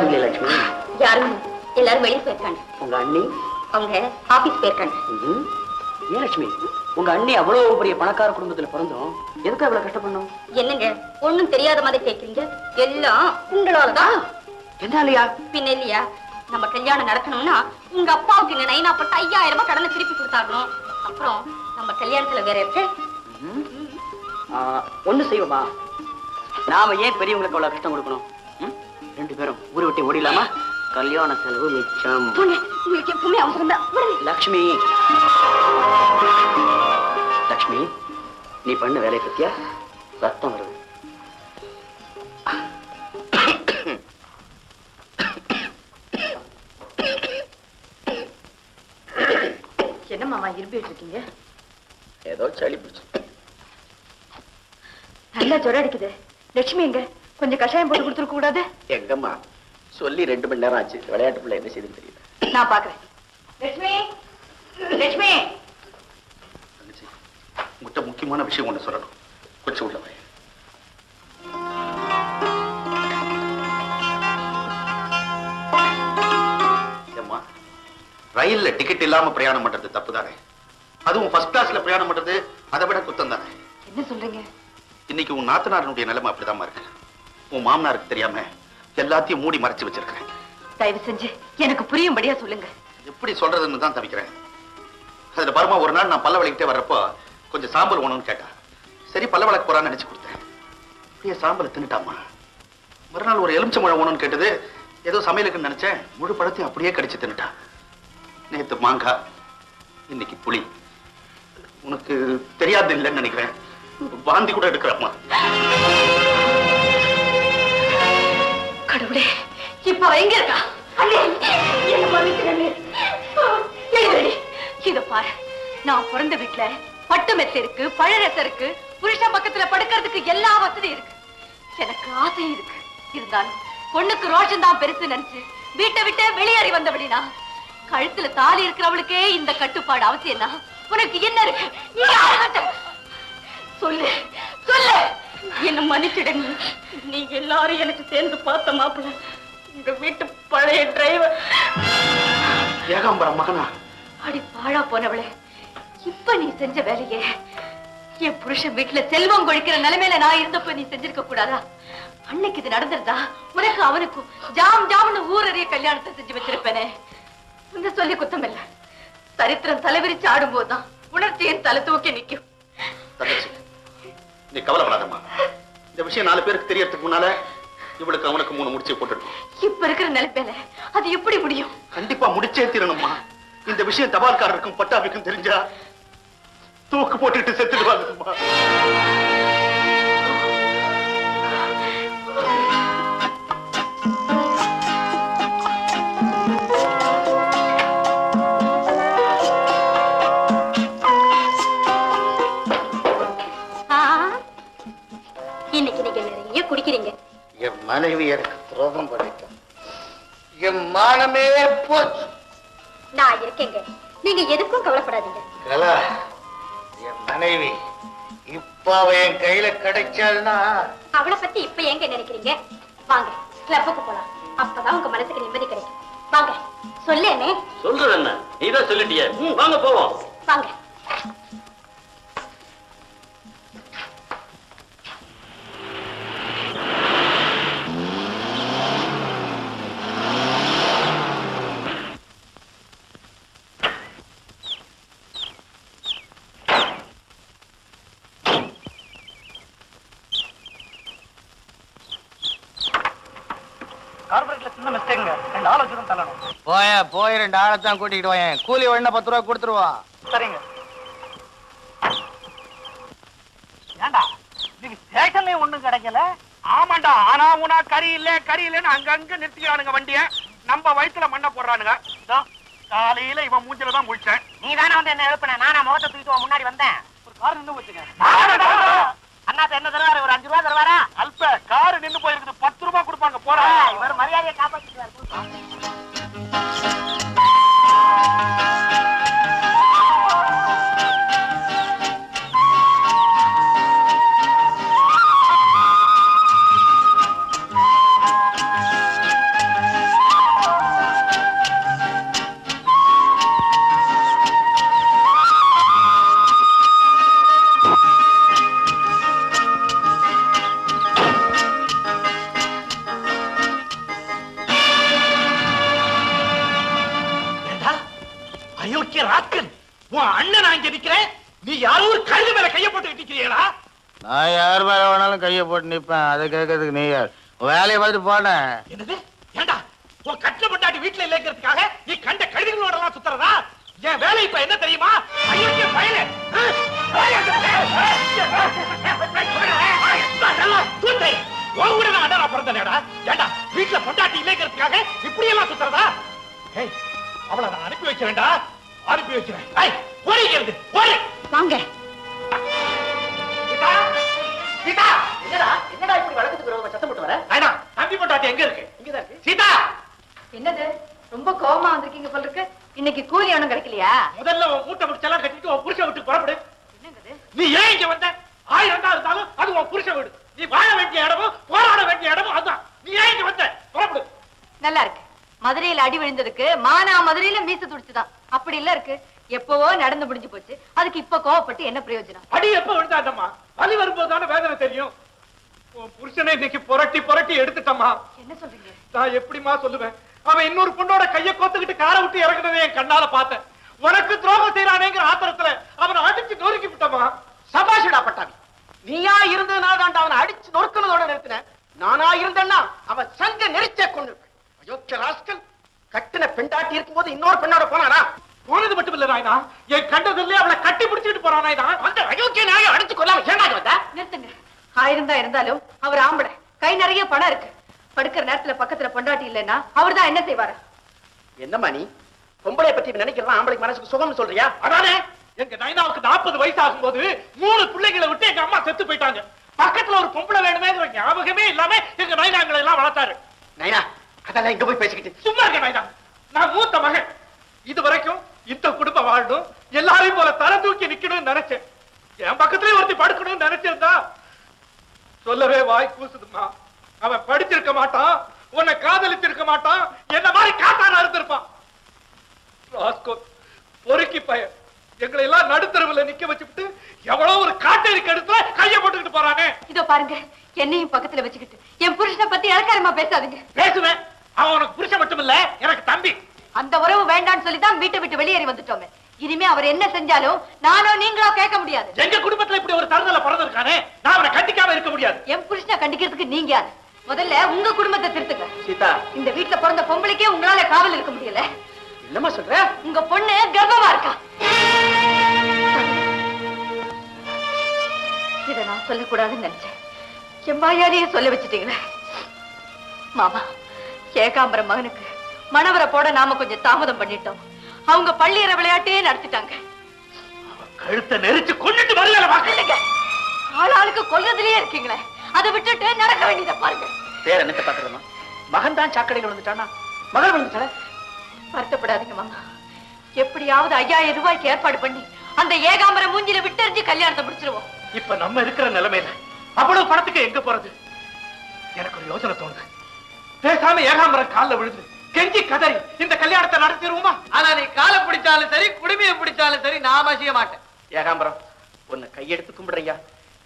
இல்லையா லட்சுமி யாரும் எல்லாரும் வெளியே போயிருக்காங்க. உங்க அண்ணி? அவங்க ஆபீஸ் போயிருக்காங்க. ஏன் லட்சுமி? உங்க அண்ணி அவ்வளவு பெரிய பணக்கார குடும்பத்துல பிறந்தோம். எதுக்கு அவ்வளவு கஷ்டப்படணும்? என்னங்க? ஒண்ணும் தெரியாத மாதிரி கேக்குறீங்க. எல்லாம் உங்களாலதான் என்னாலயா? பின்ன இல்லையா? நம்ம கல்யாணம் நடக்கணும்னா உங்க அப்பாவுக்கு இந்த நைனாப்பட்ட ஐயாயிரம் ரூபாய் கடனை திருப்பி கொடுத்தாகணும். அப்புறம் நம்ம கல்யாணத்துல வேற இருக்கு ஒண்ணு செய்வோமா? நாம ஏன் பெரியவங்களுக்கு அவ்வளவு கஷ்டம் கொடுக்கணும்? ரெண்டு பேரும் ஊரை விட்டு ஓடிடலாமா? கல்யாண செலவு மிச்சம். போங்க உங்களுக்கு எப்பவுமே அவசரம் தான் லக்ஷ்மி. லக்ஷ்மி நீ பண்ண வேலையை பத்தியா? சத்தம் வருது. என்னம்மாவா இருப்பிட்டு இருக்கீங்க ஏதோ சளி பிடிச்சு. நல்லா ஜுரம் அடிக்குது. லட்சுமி எங்க? கொஞ்சம் கஷாயம் போட்டு கொடுத்துருக்க கூடாது? எங்கம்மா? சொல்லி ரெண்டு மணி நேரம் ஆச்சு. விளையாட்டு பிள்ளை என்ன செய்யுதுன்னு தெரியல. நான் பாக்குறேன் லட்சுமி! லட்சுமி! உங்கள்கிட்ட முக்கியமான விஷயம் ஒண்ணு சொல்லணும். கொஞ்சம் உள்ள ரயில்ல டிக்கெட் இல்லாம பிரயாணம் பண்றது தப்பு தானே அதுவும் ஃபர்ஸ்ட் கிளாஸ்ல பிரயாணம் பண்றது அதை விட குத்தம் தானே என்ன சொல்றீங்க? இன்னைக்கு உன் நாத்தனாரனுடைய நிலைமை அப்படிதான் இருக்கு. உன் மாமனாருக்கு தெரியாம எல்லாத்தையும் மூடி மறைச்சு வச்சிருக்கிறேன். தயவு செஞ்சு எனக்கு புரியும்படியா சொல்லுங்க. எப்படி சொல்றதுன்னு தான் தவிக்கிறேன். அதுல பரமா ஒரு நாள் நான் பல்ல வலிக்கிட்டே வர்றப்போ கொஞ்சம் சாம்பல் வேணும்னு கேட்டா. சரி பல்ல வளர்க்க போறான்னு நினைச்சு கொடுத்தேன். அப்படியே சாம்பலை தின்னுட்டாமா மறுநாள் ஒரு எலுமிச்சம்பழம் வேணும்னு கேட்டது ஏதோ சமையலுக்குன்னு நினைச்சேன் முழு பழத்தையும் அப்படியே கடிச்சு தின்னுட்டா. நேத்து மாங்காய் இன்னைக்கு புளி. உனக்கு தெரியாது இல்லைன்னு நினைக்கிறேன். வாந்தி கூட எடுக்கிறம்மா கடவுளே இப்ப எங்க இருக்கா? இத பாரு. நான் பிறந்த வீட்டுல பட்டு மெத்த இருக்கு பழரச இருக்கு புருஷன் பக்கத்துல படுக்கிறதுக்கு எல்லா வசதியும் இருக்கு. எனக்கு ஆசை இருக்கு. இருந்தாலும் பொண்ணுக்கு ரோஷன் தான் பெருசு நினைச்சு வீட்டை விட்டு வெளியேறி வந்தபடினா கழுத்துல தாலி இருக்கிறவளுக்கே இந்த கட்டுப்பாடு அவசியம்னா உனக்கு என்ன இருக்கு? நீ சொல்லு சொல்லு. என்ன மன்னிச்சிடுங்க நீங்க எல்லாரும் எனக்கு சேர்ந்து பார்த்த மாப்பிள்ள உங்க வீட்டு பழைய டிரைவர் ஏகாம்பரம் மகனா? அடி பாழா போனவளே இப்ப நீ செஞ்ச வேலையே. என் புருஷன் வீட்டுல செல்வம் கொழிக்கிற நிலைமையில நான் இருந்தப்ப நீ செஞ்சிருக்க கூடாதா? அன்னைக்கு இது நடந்திருந்தா உனக்கு அவனுக்கும் ஜாம் ஜாம்னு ஊரறிய கல்யாணத்தை செஞ்சு வச்சிருப்பேனே. உன்னை சொல்லி குத்தம் இல்ல சரித்திரம் தலைவிரிச்சு ஆடும்போதுதான் உணர்ச்சியின் தலை தூக்கி நிக்கும் தங்கச்சி நீ கவலைப்படாதம்மா. இந்த விஷயம் நாலு பேருக்கு தெரியறதுக்கு முன்னால இவளுக்கு அவனுக்கு மூணு முடிச்சு போட்டுடணும் இப்ப இருக்கிற நிலைமையில அது எப்படி முடியும்? கண்டிப்பா முடிச்சே தீரணும்மா. இந்த விஷயம் தபால்காரருக்கும் பட்டாபிக்கும் தெரிஞ்சா தூக்கு போட்டுட்டு செத்துடுவாங்கம்மா. மனைவி எனக்கு துரோகம் பண்ணிட்டான் என் மானமே போச்சு. நான் இருக்கேங்க. நீங்க எதுக்கும் கவலைப்படாதீங்க. கலா என் மனைவி இப்ப அவ என் கையில கிடைச்சாள்னா? அவளை பத்தி இப்ப எங்க நினைக்கிறீங்க? வாங்க கிளப்புக்கு போலாம். அப்பதான் உங்க மனசுக்கு நிம்மதி கிடைக்கும். வாங்க சொல்லேனே? சொல்றது என்ன நீதான் சொல்லிட்டியே. வாங்க போவோம். வாங்க. தள்ளணும். போய போய் ரெண்டு ஆளைத்தான் கூட்டிக்கிட்டு வாயேன் கூலி வேணா பத்து ரூபா கொடுத்துருவான் சரிங்க. ஏண்டா இதுக்கு ஸ்டேஷன்லயும் ஒண்ணும் கிடைக்கல? ஆமாண்டா ஆனா உனா கறி இல்ல கறி இல்லன்னு அங்கங்க நிறுத்திக்கிறானுங்க வண்டிய. நம்ம வயித்துல மண்ணை போடுறானுங்க. காலையில இவன் மூஞ்சில தான் முழிச்சேன். நீ தானே வந்து என்ன எழுப்பின? நானா முகத்தை தூக்கிட்டு முன்னாடி வந்தேன். ஒரு கார் நின்னு வச்சுங்க அண்ணாத்த என்ன தருவாரு? ஒரு அஞ்சு ரூபா தருவாரா? அல்ப கார் நின்னு போயிருக்குது. பத்து ரூபாய் கொடுப்பாங்க போறா இவர் மரியாதையை காப்பாத்திட்டு Thank you. யார் மேல வேணாலும் கையை போட்டு நிப்பேன் அதை கேட்கறதுக்கு நீ யார் உன் வேலையை பார்த்து போனேன் என்னது ஏண்டா உன் கட்டில பொண்டாட்டி வீட்டுல இல்லைங்கிறதுக்காக நீ கண்ட கழுதுகளோட எல்லாம் சுத்துறதா என் வேலை இப்ப என்ன தெரியுமா ஐயோ பயல உன் கூட நான் அண்ணா பிறந்தேடா ஏண்டா வீட்டுல பொண்டாட்டி இல்லைங்கிறதுக்காக இப்படி எல்லாம் சுத்துறதா ஏய் அவளை நான் அனுப்பி வைக்கிறேன்டா அனுப்பி வைக்கிறேன் ஏய் ஓடிக்கிறது ஓடி வாங்க இன்னைக்கு கூலி ஒண்ணும் கிடைக்கலையா? முதல்ல உன் மூட்டை முடிச்செல்லாம் கட்டிட்டு உன் புருஷன் விட்டு புறப்படு. நீ ஏன் இங்க வந்த? ஆயிரம் தான் இருந்தாலும் அது உன் புருஷன் வீடு. நீ வாழ வேண்டிய இடமும் போராட வேண்டிய இடமும் அதுதான். நீ ஏன் இங்க வந்த? புறப்படு. நல்லா இருக்கு. மதுரையில அடி விழுந்ததுக்கு மானா மதுரையில மீச துடிச்சுதான். அப்படி இல்ல இருக்கு. எப்பவோ நடந்து முடிஞ்சு போச்சு. அதுக்கு இப்ப கோவப்பட்டு என்ன பிரயோஜனம்? அடி எப்ப விழுந்தாண்டம்மா வலி வரும்போது தானே வேதனை தெரியும். புருஷனை இன்னைக்கு புரட்டி புரட்டி எடுத்துட்டம்மா. என்ன சொல்றீங்க? நான் எப்படிம்மா சொல்லுவேன்? அவன் இன்னொரு பொண்ணோட கைய கோத்துக்கிட்டு காரை விட்டு இறங்குனதை என் கண்ணால பார்த்தேன். உனக்கு துரோகம் செய்யறானேங்கிற ஆத்திரத்துல அவனை அடிச்சு நொறுக்கி விட்டமா? சபாஷடா பட்டாமி நீயா இருந்ததுனால தான் அவனை அடிச்சு நொறுக்கணதோட நிறுத்தின. நானா இருந்தேன்னா அவன் சங்க நெரிச்ச கொண்டு அயோக்கிய ராஸ்கல் கட்டின பெண்டாட்டி இருக்கும்போது இன்னொரு பெண்ணோட போனானா? போனது மட்டும் இல்ல நாயனா. என் கண்டதில்லே அவளை கட்டி பிடிச்சிட்டு போறான் நாயனா? அந்த அயோக்கிய நாயை அடிச்சு கொள்ளாம ஏன்டா வந்த? நிறுத்துங்க. ஆயிருந்தா இருந்தாலும் அவர் ஆம்பளை. கை நிறைய பணம் இருக்கு. படுக்கிற நேரத்துல பக்கத்துல பொண்டாட்டி இல்லைன்னா அவர் தான் என்ன செய்வாரு? என்னம்மா நீ? பொம்பளை பத்தி நினைக்கிறதா ஆம்பளைக்கு மனசுக்கு சுகம்னு சொல்றியா? அதானே? எங்க நைனாவுக்கு நாற்பது வயசு ஆகும்போது மூணு பிள்ளைகளை விட்டு எங்க அம்மா செத்து போயிட்டாங்க. பக்கத்துல ஒரு பொம்பளை வேணுமேங்கிற ஞாபகமே இல்லாம எங்க நைனாங்களை எல்லாம் வளர்த்தாரு. நைனா அதெல்லாம் இங்க போய் பேசிக்கிட்டு. சும்மா இருக்க நைனா. நான் மூத்த மகன். இது வரைக்கும் இந்த குடும்பம் வாழணும் எல்லாரையும் போல தலை தூக்கி நிக்கணும்னு நினைச்சேன். என் பக்கத்துலயே ஒருத்தி படுக்கணும்னு நினைச்சிருந்தா சொல்லவே வாய் கூசுதுமா அவன் படிச்சிருக்க மாட்டான் உன்னை காதலிச்சிருக்க மாட்டான் என்ன மாதிரி காத்தானா இருந்திருப்பான். ராஸ்கோ பொறுக்கி பையன். எங்களை எல்லாம் நடுத்தரவுல நிக்க வச்சுட்டு எவ்வளவு ஒரு காட்டேரி கடுத்துல கைய போட்டுக்கிட்டு போறானே. இதோ பாருங்க என்னையும் பக்கத்துல வச்சுக்கிட்டு. என் புருஷனை பத்தி இலக்காரமா பேசாதீங்க. பேசுவேன். அவன் உனக்கு புருஷன் மட்டும் இல்ல எனக்கு தம்பி. அந்த உறவு வேண்டாம்னு சொல்லி தான் வீட்டை விட்டு வெளியேறி வந்துட்டோமே. இனிமே அவர் என்ன செஞ்சாலும் நானோ நீங்களோ கேட்க முடியாது. எங்க குடும்பத்துல இப்படி ஒரு தருதல பிறந்திருக்கானே? நான் அவனை கண்டிக்காம இருக்க முடியாது. என் புருஷனை கண்டிக்கிறதுக்கு நீங்க யாரு? முதல்ல உங்க குடும்பத்தை திருத்துங்க. சீதா. இந்த வீட்டுல பிறந்த பொம்பளைக்கே உங்களால காவல் இருக்க முடியல. என்னம்மா சொல்ற? உங்க பொண்ணு கர்ப்பமா இருக்கா? இத நான் சொல்லக்கூடாதுன்னு நினைச்சேன். வாயாலேயே சொல்ல வச்சுட்டீங்களே. மாமா ஏகாம்பரம் மகனுக்கு மணவரை போட நாம கொஞ்சம் தாமதம் பண்ணிட்டோம். அவங்க பள்ளியற விளையாட்டே நடத்திட்டாங்க. கழுத்தை நெரிச்சு கொண்டுட்டு வரல ஆளாளுக்கு கொல்றதுலயே இருக்கீங்களே. அதை விட்டுட்டு நடக்க வேண்டியதை பாருங்க. பேர் என்னத்த பாக்குறமா மகன் தான் சாக்கடையில் விழுந்துட்டானா? மகள் விழுந்துட்டாள? வருத்தப்படாதீங்க மாமா. எப்படியாவது ஐயாயிரம் ரூபாய்க்கு ஏற்பாடு பண்ணி அந்த ஏகாம்பர மூஞ்சில விட்டறிஞ்சு கல்யாணத்தை முடிச்சிருவோம். இப்ப நம்ம இருக்கிற நிலைமையில அவ்வளவு பணத்துக்கு எங்க போறது? எனக்கு ஒரு யோசனை தோணுது. பேசாம ஏகாம்பரம் கால்ல விழுந்து கெஞ்சி கதறி இந்த கல்யாணத்தை நடத்திடுவோமா? ஆனா நீ காலை பிடிச்சாலும் சரி குடுமையை பிடிச்சாலும் சரி நான் செய்ய மாட்டேன். ஏகாம்பரம் உன்னை கையெடுத்து கும்பிடுறையா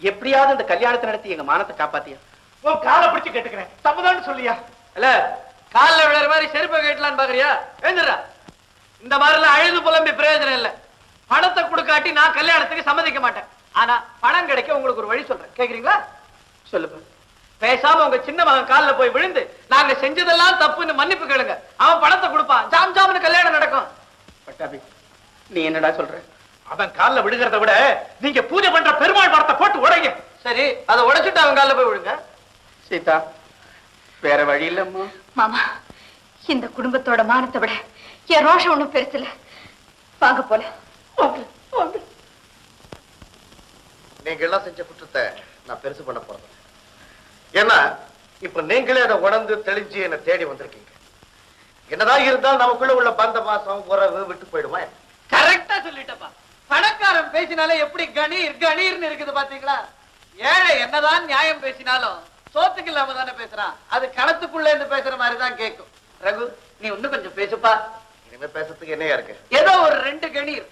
எப்படியாவது இந்த கல்யாணத்தை நடத்தி எங்க மானத்தை காப்பாத்தியா? உன் காலை பிடிச்சு கேட்டுக்கிறேன். தப்புதான்னு சொல்லியா? இல்ல கால்ல விழுற மாதிரி செருப்பை கேட்டலான்னு பாக்குறியா? எழுந்துடுறா. இந்த மாதிரிலாம் அழுது புலம்பி பிரயோஜனம் இல்ல. பணத்தை கொடுக்காட்டி நான் கல்யாணத்துக்கு சம்மதிக்க மாட்டேன். ஆனா பணம் கிடைக்க உங்களுக்கு ஒரு வழி சொல்றேன். கேக்குறீங்களா? சொல்லுப்பா. பேசாம உங்க சின்ன மகன் கால்ல போய் விழுந்து நாங்க செஞ்சதெல்லாம் தப்புன்னு மன்னிப்பு கேளுங்க. அவன் பணத்தை கொடுப்பான். ஜாம் ஜாம்னு கல்யாணம் நடக்கும். பட்டாபி நீ என்னடா சொல்ற? அவன் கால்ல விழுகிறத விட நீங்க பூஜை பண்ற பெருமாள் படத்தை போட்டு உடைங்க. சரி அதை உடைச்சிட்டு அவன் கால்ல போய் விழுங்க. சீதா வேற வழி இல்லம்மா. மாமா இந்த குடும்பத்தோட மானத்தை விட என் ரோஷம் ஒண்ணும் பெருசு இல்ல. வாங்க போல. நீங்க எல்லாம் செஞ்ச குற்றத்தை நான் பெருசு பண்ண போறது ஏன்னா இப்ப நீங்களே அதை உணர்ந்து தெளிஞ்சு என்னை தேடி வந்திருக்கீங்க. என்னதான் இருந்தாலும் நமக்குள்ள உள்ள பந்த பாசம் உறவு விட்டு போயிடுமா பணக்காரன் பேசினாலே எப்படி கணீர் கணீர்னு இருக்குது பாத்தீங்களா? ஏழை என்னதான் நியாயம் பேசினாலும் சோத்துக்கு இல்லாம தானே பேசுறான். அது கணத்துக்குள்ள இருந்து பேசுற மாதிரி தான் கேட்கும் ரகு நீ இன்னும் கொஞ்சம் பேசுப்பா. இனிமே பேசுறதுக்கு என்னையா இருக்கு? ஏதோ ஒரு ரெண்டு கணீர்.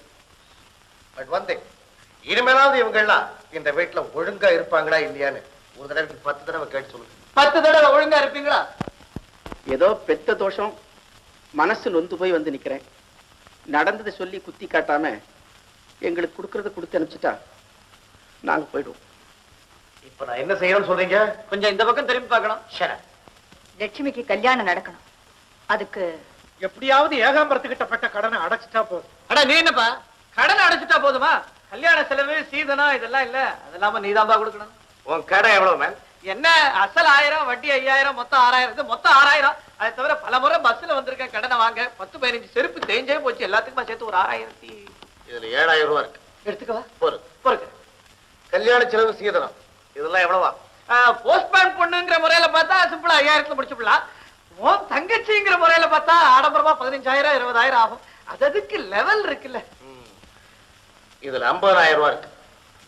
பட் வந்தேன் இனிமேலாவது இவங்க எல்லாம் இந்த வீட்டுல ஒழுங்கா இருப்பாங்களா இல்லையான்னு ஒரு தடவைக்கு பத்து தடவை கேட்டு சொல்லுங்க. பத்து தடவை ஒழுங்கா இருப்பீங்களா? ஏதோ பெத்த தோஷம் மனசு நொந்து போய் வந்து நிக்கிறேன். நடந்ததை சொல்லி குத்தி காட்டாம எங்களுக்கு கொடுக்கறத கொடுத்து அனுப்பிச்சிட்டா நாங்க போயிடுவோம். இப்ப நான் என்ன செய்யணும்னு சொல்றீங்க? கொஞ்சம் இந்த பக்கம் திரும்பி பார்க்கணும். சரி லட்சுமிக்கு கல்யாணம் நடக்கணும். அதுக்கு எப்படியாவது ஏகாம்பரத்துக்கிட்ட பட்ட கடனை அடைச்சிட்டா போதும். அட நீ என்னப்பா? கடன் அடைச்சிட்டா போதுமா? கல்யாண செலவு சீதனம் இதெல்லாம் இல்ல. அதெல்லாம நீதான்பா கொடுக்கணும். உன் கடை எவ்வளவு மேம் என்ன? அசல் ஆயிரம் வட்டி ஐயாயிரம் மொத்தம் ஆறாயிரம். இது மொத்தம் ஆறாயிரம். அதை தவிர பல முறை பஸ்ல வந்திருக்கேன். கடனை வாங்க. பத்து பதினஞ்சு செருப்பு தேஞ்சே போச்சு. எல்லாத்துக்குமா சேர்த்து ஒரு ஆறாயிரத்தி இதுல ஏழாயிரம் ரூபாய் இருக்கு. எடுத்துக்கவா? போரு பொறுக்கு கல்யாண செலவு சீதனம். இதெல்லாம் எவ்வளவா? போஸ்ட்மேன் பொண்ணுங்கிற முறையில பார்த்தா சிம்பிளா ஐயாயிரத்துல முடிச்சுடலாம் உன் தங்கச்சிங்கிற முறையில பார்த்தா ஆடம்பரமா பதினஞ்சாயிரம் இருபதாயிரம் ஆகும். அது அதுக்கு லெவல் இருக்குல்ல. இதுல ஐம்பதாயிரம் ரூபாய் இருக்கு.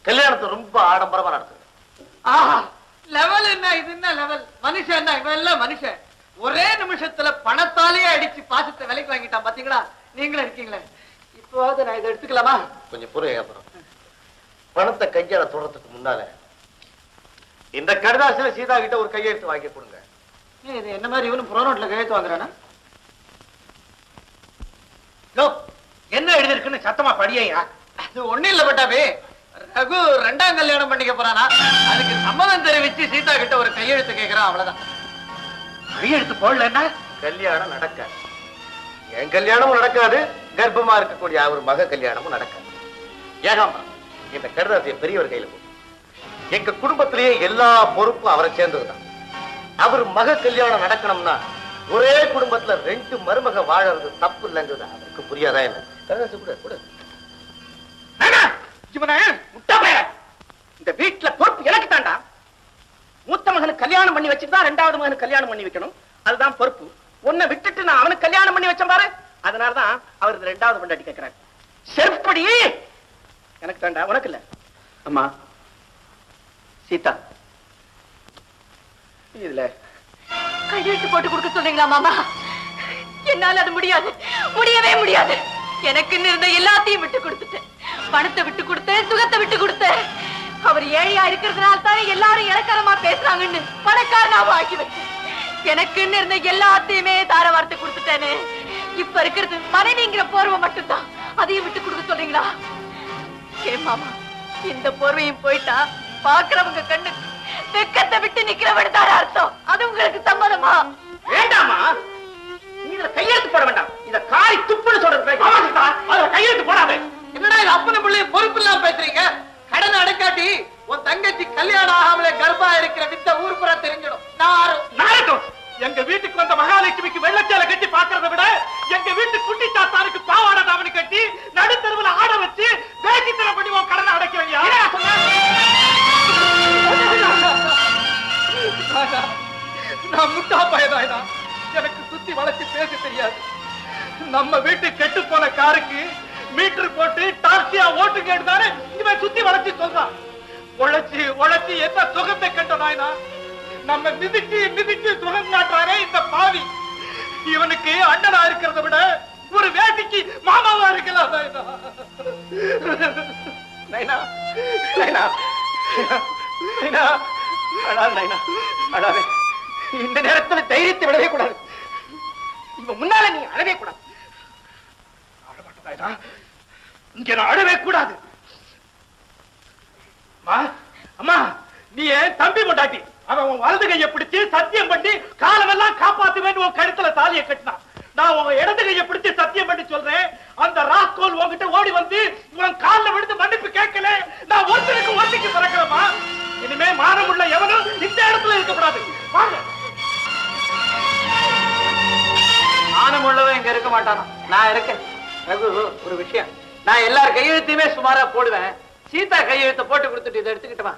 கல்யாணத்தை ரொம்ப ஆடம்பரமா நடத்துங்க. ஆஹா லெவல் என்ன? இது என்ன லெவல் மனுஷன் என்ன? இவன் எல்லாம் மனுஷன். ஒரே நிமிஷத்துல பணத்தாலேயே அடிச்சு பாசத்தை விலைக்கு வாங்கிட்டான். பாத்தீங்களா? நீங்களும் இருக்கீங்களே. இப்போவாவது நான் இதை எடுத்துக்கலாமா? கொஞ்சம் பொறு ஏகாம்பரம் பணத்தை கையால தொடறதுக்கு முன்னால இந்த கடிதாசில சீதா கிட்ட ஒரு கையெழுத்து வாங்கி கொடுங்க. இது என்ன மாதிரி இவனும் புரோனோட்ல கையெழுத்து வாங்குறானா? யோ, என்ன எழுதிருக்குன்னு சத்தமா படியா அது ஒண்ணு இல்ல பட்டாபி. ரகு ரெண்டாம் கல்யாணம் பண்ணிக்க போறானா? அதுக்கு சம்மதம் தெரிவிச்சு சீதா கிட்ட ஒரு கையெழுத்து கேக்குறான் அவ்வளவுதான். கையெழுத்து போடலன்னா? கல்யாணம் நடக்காது. என் கல்யாணமும் நடக்காது. கர்ப்பமா இருக்கக்கூடிய அவர் மக கல்யாணமும் நடக்காது ஏகாம்பரம் இந்த கடிதாசிய பெரியவர் கையில எங்க குடும்பத்திலேயே எல்லா பொறுப்பும் அவரை சேர்ந்ததுதான். அவர் மக கல்யாணம் நடக்கணும்னா ஒரே குடும்பத்துல ரெண்டு மருமக வாழறது தப்பு இல்லைங்கிறது அவருக்கு புரியாதா என்ன? கடிதாசி கூட கூட. இந்த வீட்டுல பொறுப்பு எனக்கு தாண்டா மூத்த மகனுக்கு கல்யாணம் பண்ணி வச்சுதான் ரெண்டாவது மகனுக்கு கல்யாணம் பண்ணி வைக்கணும். அதுதான் பொறுப்பு. உன்னை விட்டுட்டு நான் அவனுக்கு கல்யாணம் பண்ணி வச்சேன் பாரு. அதனாலதான் அவர் ரெண்டாவது பொண்டாட்டி கேட்கிறாரு செருப்படி எனக்கு தாண்டா உனக்கு இல்ல. அம்மா சீதா. இதுல. கையெழுத்து போட்டு கொடுக்க சொல்றீங்களா மாமா? என்னால அது முடியாது. முடியவே முடியாது. எனக்குன்னு இருந்த எல்லாத்தையும் விட்டு கொடுத்துட்டேன். பணத்தை விட்டு கொடுத்தேன் சுகத்தை விட்டு கொடுத்தேன். அவர் ஏழையா இருக்கிறதுனால தான் எல்லாரும் இலக்கரமா பேசுறாங்கன்னு பணக்காரனாவும் ஆக்கி வச்சேன் எனக்குன்னு இருந்த எல்லாத்தையுமே தார வார்த்தை கொடுத்துட்டேனே. இப்ப இருக்கிறது மனைவிங்கிற போர்வை மட்டும்தான். அதையும் விட்டு கொடுக்க சொல்றீங்களா? ஏ மாமா இந்த போர்வையும் போயிட்டா பாக்குறவங்க கண்ணு வெக்கத்தை விட்டு நிக்கிறவன் தார அர்த்தம். அது உங்களுக்கு சம்மதமா? வேண்டாமா நீ இதுல கையெழுத்து போட வேண்டாம். இத காரி துப்புன்னு சொல்றது அதுல கையெழுத்து போடாதே என்னடா இது அப்பன பிள்ளைய பொறுப்பு இல்லாம பேசுறீங்க? கடன் அடைக்காட்டி உன் தங்கச்சி கல்யாணம் ஆகாமலே கர்ப்பா இருக்கிற வித்த ஊர் புற தெரிஞ்சிடும். நான் நாயகம் எங்க வீட்டுக்கு வந்த மகாலட்சுமிக்கு வெள்ளச்சேல கட்டி பாக்குறத விட எங்க வீட்டு குட்டி தாத்தாருக்கு பாவாடை தாவணி கட்டி நடுத்தருவுல ஆட வச்சு வேட்டித்தனம் பண்ணி உன் கடனை அடைக்கிறீங்க நான் முட்டா பயதாயினா எனக்கு சுத்தி வளைச்சு பேச தெரியாது. நம்ம வீட்டு கெட்டு போன காருக்கு மீட்டர் போட்டு டாக்ஸியா ஓட்டு கேட்டுதானே இவன் சுத்தி வளைச்சு சொல்றான். உழைச்சு உழைச்சு என்ன சுகத்தை கெட்டதாயினா நம்ம மிதிச்சு மிதிச்சு சுகம் காட்டுறாரே இந்த பாவி. இவனுக்கு அண்ணனா இருக்கிறத விட ஒரு வேட்டிக்கு மாமாவா இருக்கலாம் நைனா நைனா நைனா அழாத நைனா அழாதே. இந்த நேரத்துல தைரியத்தை விடவே கூடாது. இவன் முன்னால நீ அழவே கூடாது. அழ மாட்டேன் நாயனா. இங்க நான் அழவே கூடாது. அம்மா அம்மா நீ தம்பி கொண்டாட்டி அவன் உன் வலது கையை பிடிச்சு சத்தியம் பண்ணி காலமெல்லாம் காப்பாத்துவேன்னு உன் கழுத்துல தாலியை கட்டினான் நான் உன் இடது கையை பிடிச்சு சத்தியம் பண்ணி சொல்றேன். அந்த ராஸ்கோல் உன்கிட்ட ஓடி வந்து உன் கால்ல விழுந்து மன்னிப்பு கேட்கல. நான் ஒருத்தருக்கு ஒருத்திக்கு பிறக்கிறமா இனிமே மானமுள்ள எவனும் இந்த இடத்துல இருக்கக்கூடாது. வாங்க. மானம் உள்ளவன் இங்க இருக்க மாட்டானா? நான் இருக்கேன். ரகு ஒரு விஷயம். நான் எல்லார் கையெழுத்தையுமே சுமாரா போடுவேன். சீதா கையெழுத்தை போட்டு கொடுத்துட்டு இதை எடுத்துக்கிட்டவா